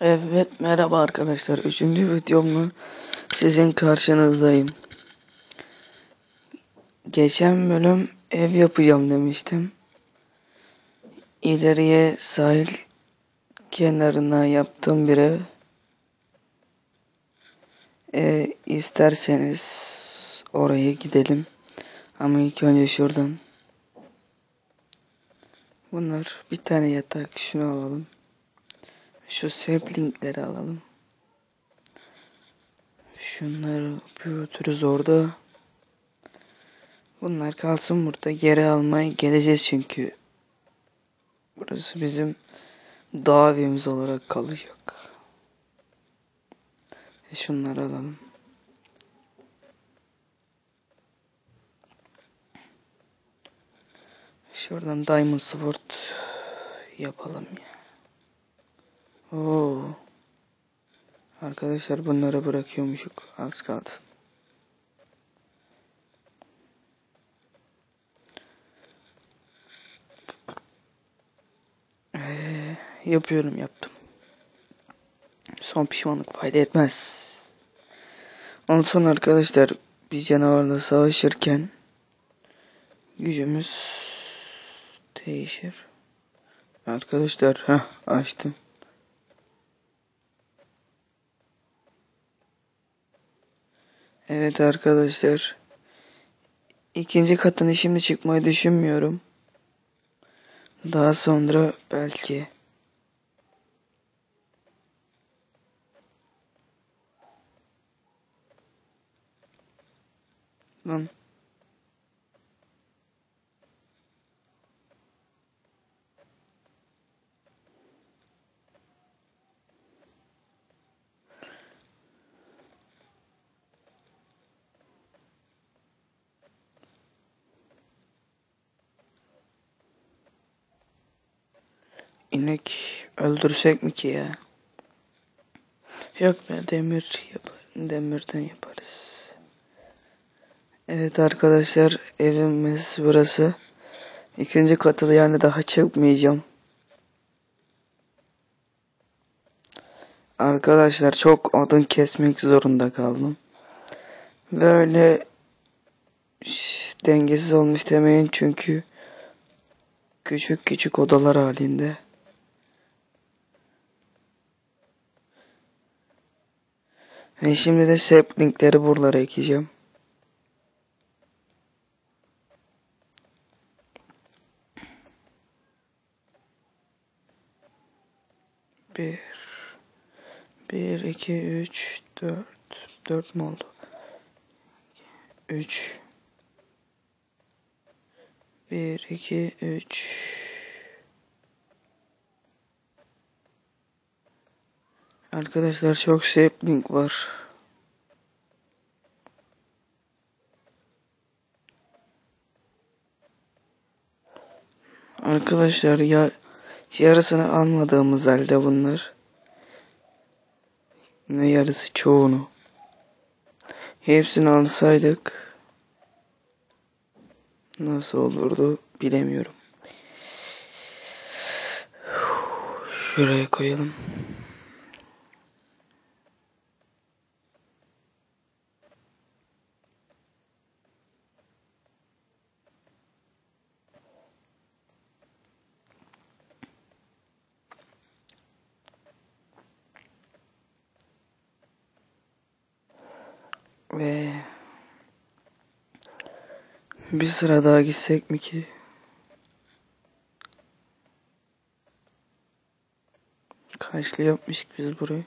Evet merhaba arkadaşlar. Üçüncü videomla sizin karşınızdayım. Geçen bölüm ev yapacağım demiştim. İleriye sahil kenarına yaptığım bir ev. E, isterseniz oraya gidelim. Ama ilk önce şuradan. Bunlar bir tane yatak. Şunu alalım. Şu saplingleri alalım. Şunları büyütürüz orada. Bunlar kalsın burada. Geri almaya geleceğiz çünkü. Burası bizim dağ evimiz olarak kalacak. E şunları alalım. Şuradan Diamond Sword yapalım ya. Oo. Arkadaşlar bunları bırakıyormuşuk. Az kaldı. Ee, yapıyorum yaptım. Son pişmanlık fayda etmez. Ondan sonra arkadaşlar biz canavarla savaşırken gücümüz değişir. Arkadaşlar ha açtım. Evet arkadaşlar. İkinci katını şimdi çıkmayı düşünmüyorum. Daha sonra belki. Lan. İnek öldürsek mi ki ya? Yok be demir yapar, demirden yaparız. Evet arkadaşlar evimiz burası. İkinci katı yani daha çıkmayacağım. Arkadaşlar çok odun kesmek zorunda kaldım. Böyle dengesiz olmuş demeyin çünkü küçük küçük odalar halinde. Ve şimdi de saplingleri buralara ekeceğim. Bir, bir, iki, üç, dört, dört mü oldu? Üç, bir, iki, üç. Arkadaşlar çok sapling var. Arkadaşlar ya yarısını almadığımız halde bunlar. Ne yarısı çoğunu. Hepsini alsaydık nasıl olurdu bilemiyorum. Şuraya koyalım. Ve bir sıra daha gitsek mi ki? Kaçlı yapmıştık biz burayı?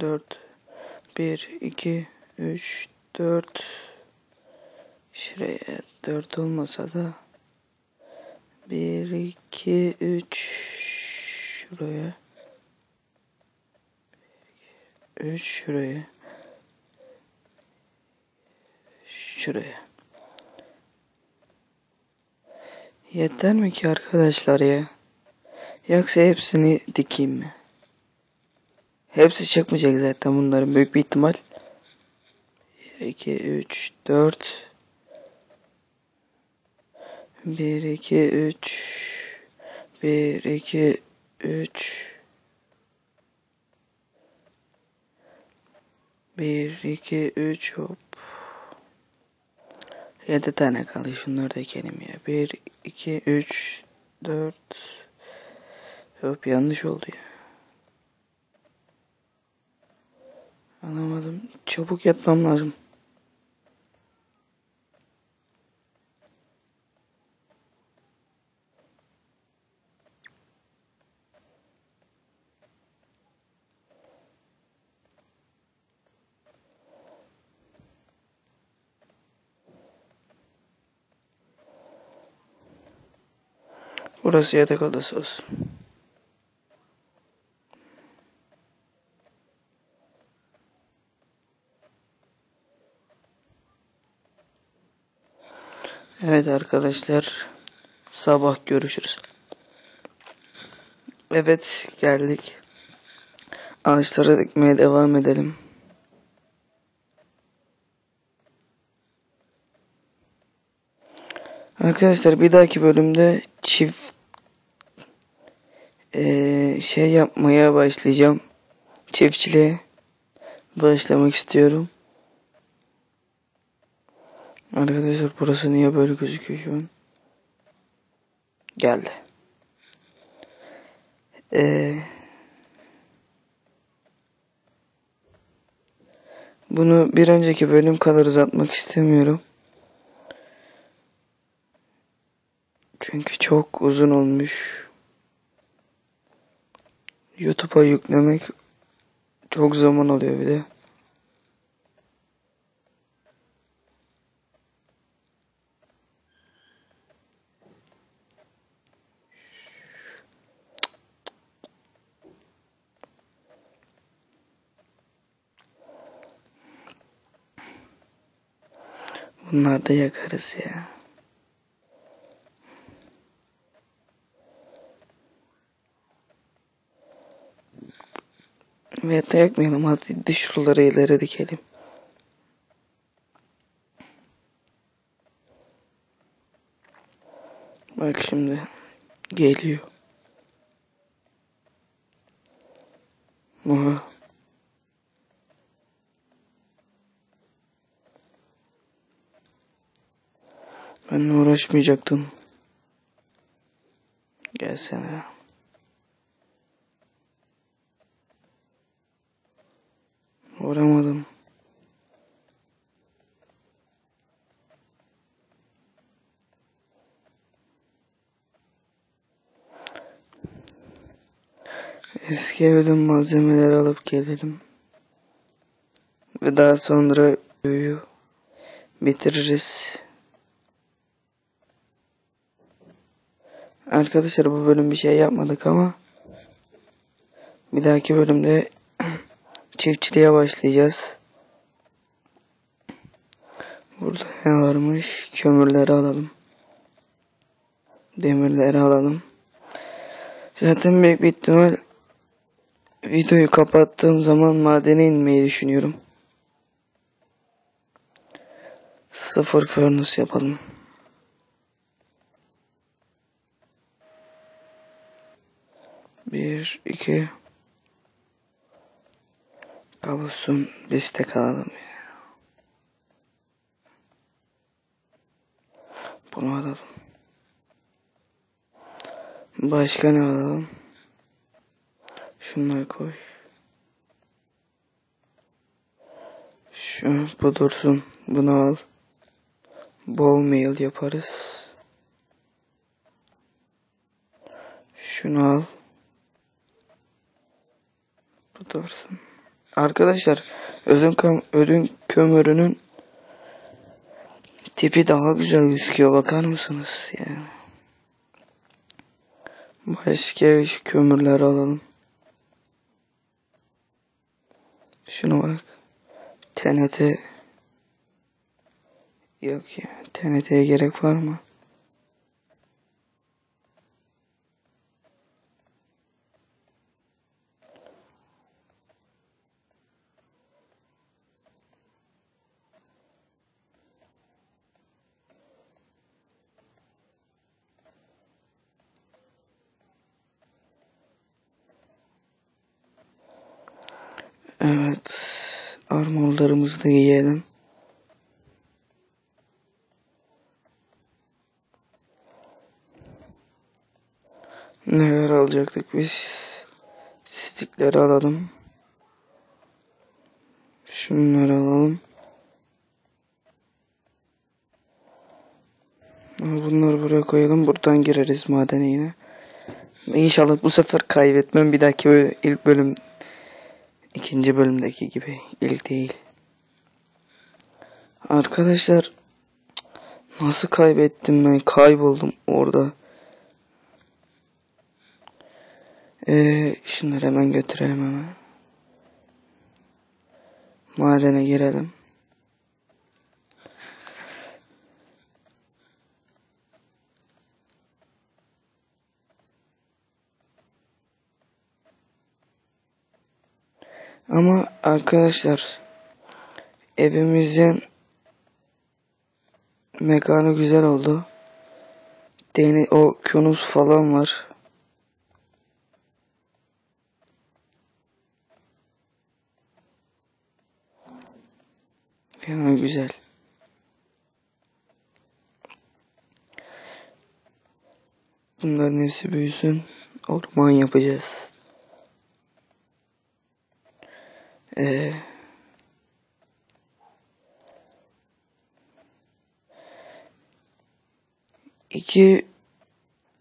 Dört. Bir, iki, üç, dört. Şuraya dört olmasa da. Bir, iki, üç. Şuraya. 3 şuraya. Şuraya. Yeter mi ki arkadaşlar ya? Yoksa hepsini dikeyim mi? Hepsi çıkmayacak zaten bunların büyük bir ihtimal. 1, 2, 3, 4. 1, 2, 3, Bir, iki, üç. Bir, iki, üç, hop. Yedi tane kaldı. Şunları da ekelim ya. Bir, iki, üç, dört. Hop yanlış oldu ya. Anlamadım. Çabuk yatmam lazım. Burası yatak odası olsun. Evet arkadaşlar. Sabah görüşürüz. Evet geldik. Ağaçlara dikmeye devam edelim. Arkadaşlar bir dahaki bölümde çift ee, şey yapmaya başlayacağım. Çiftçiliğe başlamak istiyorum. Arkadaşlar burası niye böyle gözüküyor şu an? Geldi. Ee, bunu bir önceki bölüm kadar uzatmak istemiyorum. Çünkü çok uzun olmuş. YouTube'a yüklemek çok zaman alıyor bir de. Bunlar da yakarız ya. Ve de yakmayalım. Hadi dış şuraları ileri dikelim. Bak şimdi geliyor. Oha. Benimle uğraşmayacaktın. Gelsene. Uğramadım. Eski evden malzemeler alıp gelelim. Ve daha sonra videoyu bitiririz. Arkadaşlar bu bölüm bir şey yapmadık ama bir dahaki bölümde çiftçiliğe başlayacağız. Burada ne varmış? Kömürleri alalım. Demirleri alalım. Zaten büyük bir ihtimal videoyu kapattığım zaman madene inmeyi düşünüyorum. Sıfır furnace yapalım. Bir, iki. Kabuston biz tek alalım ya. Bunu alalım. Başka ne alalım? Şunları koy. Şu bu dursun. Bunu al. Bol mail yaparız. Şunu al. Bu dursun. Arkadaşlar ödün, kam ödün kömürünün tipi daha güzel gözüküyor. Bakar mısınız? Yani. Başka şu kömürleri alalım. Şunu bak. TNT yok ya. TNT'ye gerek var mı? Evet. Armorlarımızı da giyelim. Neler alacaktık biz? Stikleri alalım. Şunları alalım. Bunları buraya koyalım. Buradan gireriz madene yine. İnşallah bu sefer kaybetmem. Bir dahaki böyle ilk bölüm ikinci bölümdeki gibi ilk değil. Arkadaşlar nasıl kaybettim ben? Kayboldum orada. Ee, şunları hemen götürelim hemen. Madene girelim. Ama arkadaşlar evimizin mekanı güzel oldu. Deni o kunus falan var. Yani güzel. Bunların hepsi büyüsün. Orman yapacağız. Ee, iki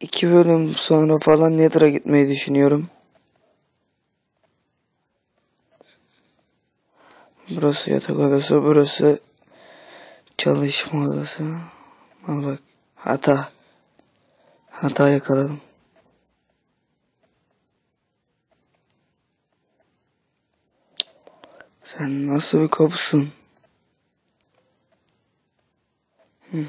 iki bölüm sonra falan Nether'a gitmeyi düşünüyorum. Burası yatak odası, burası çalışma odası. Al bak, hata. Hata yakaladım. Sen nasıl bir kapısın? Hı.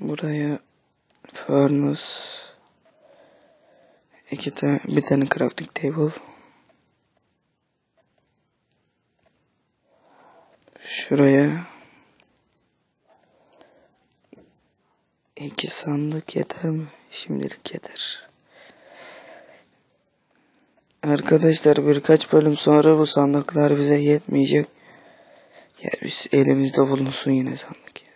Buraya furnace iki tane bir tane crafting table şuraya iki sandık yeter mi? Şimdilik yeter. Arkadaşlar birkaç bölüm sonra bu sandıklar bize yetmeyecek. Ya biz elimizde bulunsun yine sandık ya.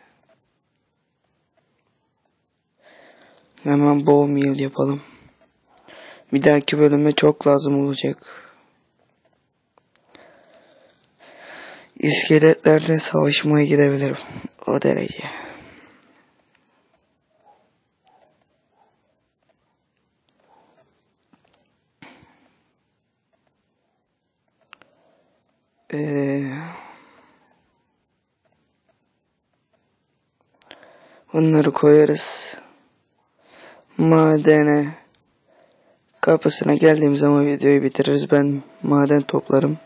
Hemen bow meal yapalım. Bir dahaki bölüme çok lazım olacak. İskeletlerle savaşmaya gidebilirim. O derece. Ee, bunları koyarız. Madene kapısına geldiğim zaman videoyu bitiririz. Ben maden toplarım.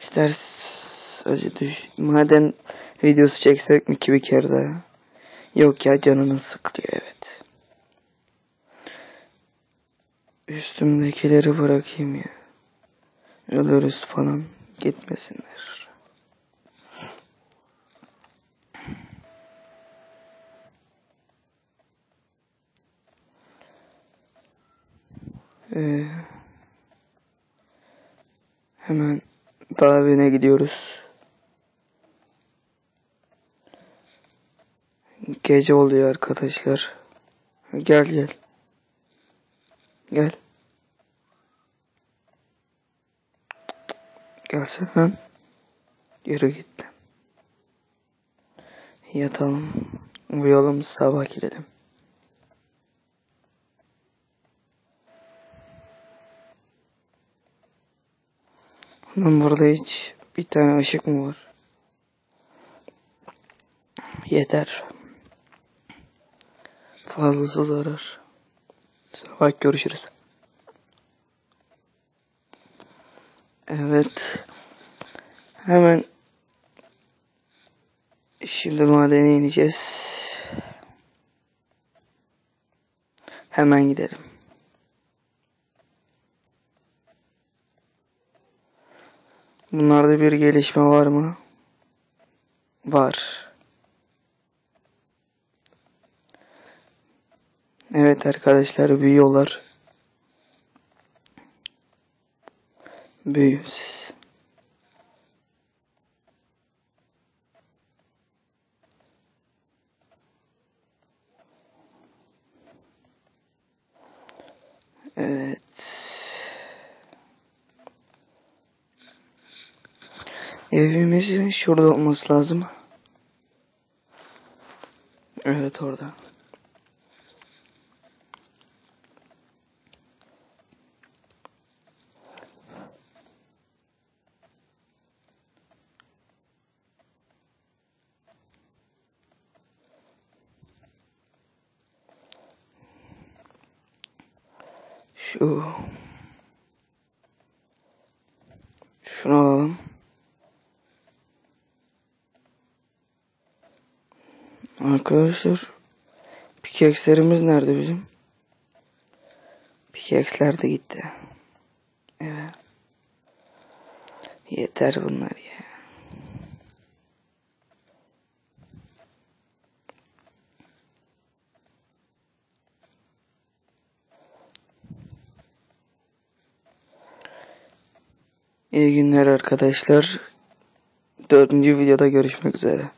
İster acı düş maden videosu çeksek mi ki bir kere daha? Yok ya canını sıkılıyor evet. Üstümdekileri bırakayım ya. Ölürüz falan. Gitmesinler. Ee, hemen dağ gidiyoruz. Gece oluyor arkadaşlar. Gel gel. Gel. Gelsene lan. Yürü git. Yatalım. Uyuyalım sabah gidelim. Lan burada hiç bir tane ışık mı var? Yeter. Fazlası zarar. Sabah görüşürüz. Evet. Hemen şimdi madene ineceğiz. Hemen gidelim. Bunlarda bir gelişme var mı? Var. Evet arkadaşlar büyüyorlar. Büyüyün siz. Evet. Evimizin şurada olması lazım. Evet orada. Şu şunu alalım. Arkadaşlar pikekslerimiz nerede bizim? Pikeksler de gitti. Evet. Yeter bunlar ya. İyi günler arkadaşlar. Dördüncü videoda görüşmek üzere.